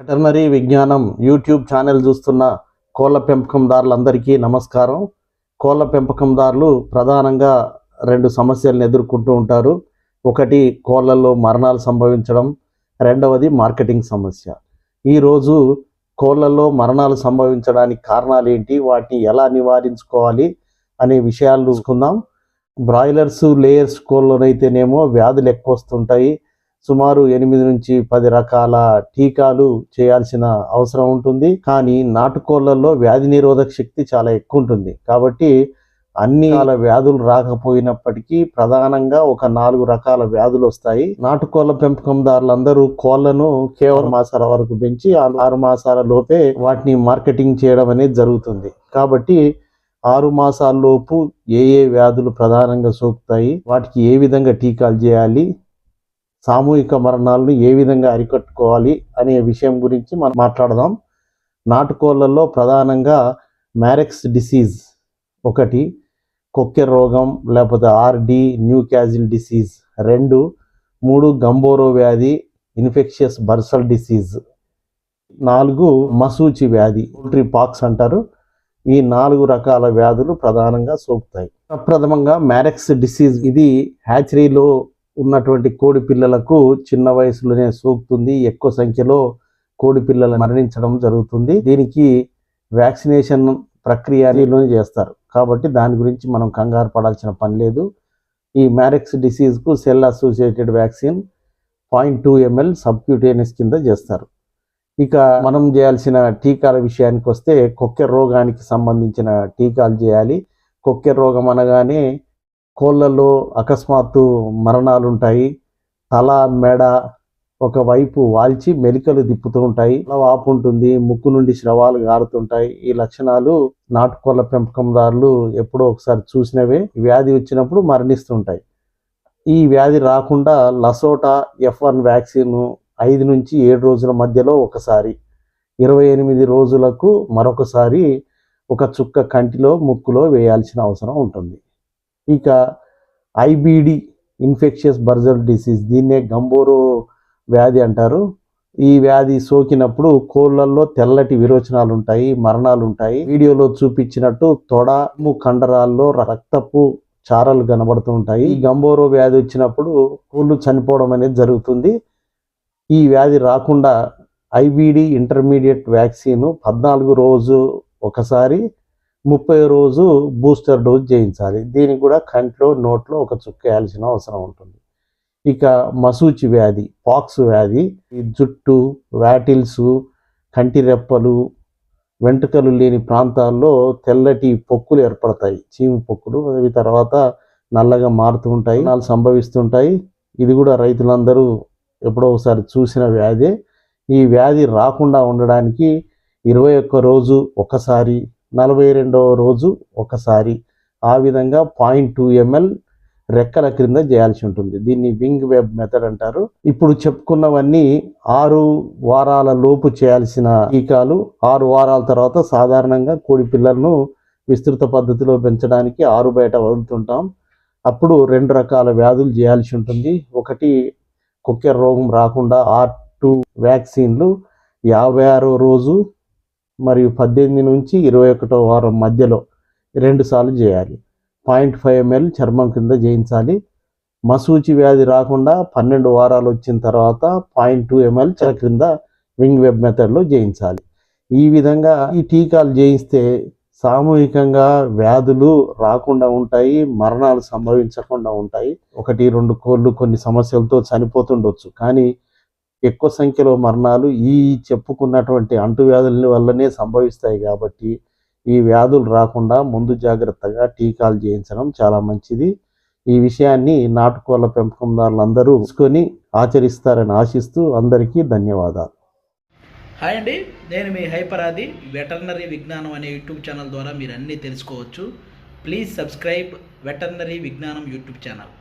Veterinary Vignanam YouTube channel చూస్తున్న కోళ్ళ పెంపకందారులందరికీ నమస్కారం. కోళ్ళ పెంపకందారులు ప్రధానంగా రెండు సమస్యలను ఎదుర్కొంటూ ఉంటారు. ఒకటి కోళ్ళల్లో మరణాలు సంభవించడం రెండవది మార్కెటింగ్ సమస్య. ఈరోజు కోళ్ళల్లో మరణాలు సంభవించడానికి కారణాలు ఏంటి? వాటిని ఎలా నివారించుకోవాలి? అనే విషయాలు చూసుకుందాం. బ్రాయిలర్స్ లేయర్స్ కోళ్ళనైతేనేమో వ్యాధులు ఎక్కువ వస్తుంటాయి సుమారు ఎనిమిది నుంచి పది రకాల టీకాలు చేయాల్సిన అవసరం ఉంటుంది. కానీ నాటుకోళ్ళలో వ్యాధి నిరోధక శక్తి చాలా ఎక్కువ ఉంటుంది కాబట్టి అన్ని రకాల వ్యాధులు రాకపోయినప్పటికీ ప్రధానంగా ఒక నాలుగు రకాల వ్యాధులు వస్తాయి. నాటుకోళ్ళ పెంపకందారులందరూ కోళ్ళను కేవలం మాసాల వరకు పెంచి ఆరు మాసాల లోపే వాటిని మార్కెటింగ్ చేయడం అనేది జరుగుతుంది. కాబట్టి ఆరు మాసాల్లోపు ఏ ఏ వ్యాధులు ప్రధానంగా సోకుతాయి వాటికి ఏ విధంగా టీకాలు చేయాలి సామూహిక మరణాలను ఏ విధంగా అరికట్టుకోవాలి అనే విషయం గురించి మనం మాట్లాడదాం. నాటుకోళ్ళలో ప్రధానంగా మ్యారెక్స్ డిసీజ్ ఒకటి కొక్కెర రోగం లేకపోతే ఆర్డి న్యూ క్యాజిల్ డిసీజ్ రెండు మూడు గంబోరో వ్యాధి ఇన్ఫెక్షియస్ బర్సల్ డిసీజ్. నాలుగు మసూచి వ్యాధి పోల్ట్రీ పాక్స్ అంటారు. ఈ నాలుగు రకాల వ్యాధులు ప్రధానంగా సోకుతాయి. ప్రథమంగా మ్యారెక్స్ డిసీజ్ ఇది హ్యాచరీలో ఉన్నటువంటి కోడి పిల్లలకు చిన్న వయసులోనే సోకుతుంది. ఎక్కువ సంఖ్యలో కోడి పిల్లలు మరణించడం జరుగుతుంది. దీనికి వ్యాక్సినేషన్ ప్రక్రియలోనే చేస్తారు. కాబట్టి దాని గురించి మనం కంగారు పడాల్సిన పని లేదు. ఈ Marek's డిసీజ్కు cell associated vaccine point two ML subcutaneous కింద చేస్తారు. ఇక మనం చేయాల్సిన టీకాల విషయానికి వస్తే కొక్కె రోగానికి సంబంధించిన టీకాలు చేయాలి. కొక్కె రోగం అనగానే కోళ్ళల్లో అకస్మాత్తు మరణాలు ఉంటాయి తల మెడ ఒకవైపు వాల్చి మెలికలు తిప్పుతూ ఉంటాయి. వాపు ఉంటుంది ముక్కు నుండి స్రవాలు గారుతుంటాయి. ఈ లక్షణాలు నాటుకోళ్ళ పెంపకందారులు ఎప్పుడో ఒకసారి చూసినవే. వ్యాధి వచ్చినప్పుడు మరణిస్తుంటాయి. ఈ వ్యాధి రాకుండా లసోటా ఎఫ్ వన్ వ్యాక్సిన్ ఐదు నుంచి ఏడు రోజుల మధ్యలో ఒకసారి ఇరవై ఎనిమిది రోజులకు మరొకసారి ఒక చుక్క కంటిలో ముక్కులో వేయాల్సిన అవసరం ఉంటుంది. ఇక ఐబిడి ఇన్ఫెక్షియస్ బర్జల్ డిసీజ్ దీన్నే గంబోరో వ్యాధి అంటారు. ఈ వ్యాధి సోకినప్పుడు కోళ్ళల్లో తెల్లటి విరోచనాలు ఉంటాయి మరణాలు ఉంటాయి వీడియోలో చూపించినట్టు తొడ ము కండరాల్లో రక్తపు చారలు కనబడుతూ ఉంటాయి ఈ గంబోరో వ్యాధి వచ్చినప్పుడు కోళ్ళు చనిపోవడం అనేది జరుగుతుంది. ఈ వ్యాధి రాకుండా ఐబిడి ఇంటర్మీడియట్ వ్యాక్సిన్ పద్నాలుగు రోజు ఒకసారి ముప్పై రోజు బూస్టర్ డోస్ చేయించాలి. దీనికి కూడా కంట్లో నోట్లో ఒక చుక్క వేయాల్సిన అవసరం ఉంటుంది. ఇక మసూచి వ్యాధి పాక్స్ వ్యాధి ఈ జుట్టు వ్యాటిల్స్ కంటి రెప్పలు వెంట్రుకలు లేని ప్రాంతాల్లో తెల్లటి పొక్కులు ఏర్పడతాయి. చీము పొక్కులు అవి తర్వాత నల్లగా మారుతూ ఉంటాయి సంభవిస్తుంటాయి ఇది కూడా రైతులందరూ ఎప్పుడో ఒకసారి చూసిన వ్యాధి. ఈ వ్యాధి రాకుండా ఉండడానికి ఇరవై ఒక్క రోజు ఒకసారి నలభై రెండవ రోజు ఒకసారి ఆ విధంగా పాయింట్ టూ ఎంఎల్ రెక్కల క్రింద చేయాల్సి ఉంటుంది. దీన్ని వింగ్ వెబ్ మెథడ్ అంటారు. ఇప్పుడు చెప్పుకున్నవన్నీ ఆరు వారాల లోపు చేయాల్సిన టీకాలు ఆరు వారాల తర్వాత సాధారణంగా కోడి పిల్లలను విస్తృత పద్ధతిలో పెంచడానికి ఆరు బయట వదులుతుంటాం. అప్పుడు రెండు రకాల వ్యాధులు చేయాల్సి ఉంటుంది. ఒకటి కుక్కెర రోగం రాకుండా ఆర్ టూ వ్యాక్సిన్లు యాభై ఆరో రోజు మరియు పద్దెనిమిది నుంచి ఇరవై ఒకటో వారం మధ్యలో రెండు సార్లు చేయాలి. పాయింట్ ఫైవ్ ఎంఎల్ చర్మం కింద చేయించాలి. మసూచి వ్యాధి రాకుండా పన్నెండు వారాలు వచ్చిన తర్వాత పాయింట్ టూ ఎంఎల్ చర్మ క్రింద వింగ్ వెబ్ మెథడ్లో చేయించాలి. ఈ విధంగా ఈ టీకాలు చేయిస్తే సామూహికంగా వ్యాధులు రాకుండా ఉంటాయి మరణాలు సంభవించకుండా ఉంటాయి. ఒకటి రెండు కోళ్ళు కొన్ని సమస్యలతో చనిపోతుండొచ్చు. కానీ ఎక్కువ సంఖ్యలో మరణాలు ఈ చెప్పుకున్నటువంటి అంటువ్యాధుల వల్లనే సంభవిస్తాయి కాబట్టి ఈ వ్యాధులు రాకుండా ముందు జాగ్రత్తగా టీకాలు చేయించడం చాలా మంచిది. ఈ విషయాన్ని నాటుకోళ్ళ పెంపకందారులందరూ తెలుసుకొని ఆచరిస్తారని ఆశిస్తూ అందరికీ ధన్యవాదాలు. హాయ్ అండి నేను మీ హైపరాది వెటర్నరీ విజ్ఞానం అనే యూట్యూబ్ ఛానల్ ద్వారా మీరు అన్నీ తెలుసుకోవచ్చు. Please subscribe veterinary Vignanam YouTube channel.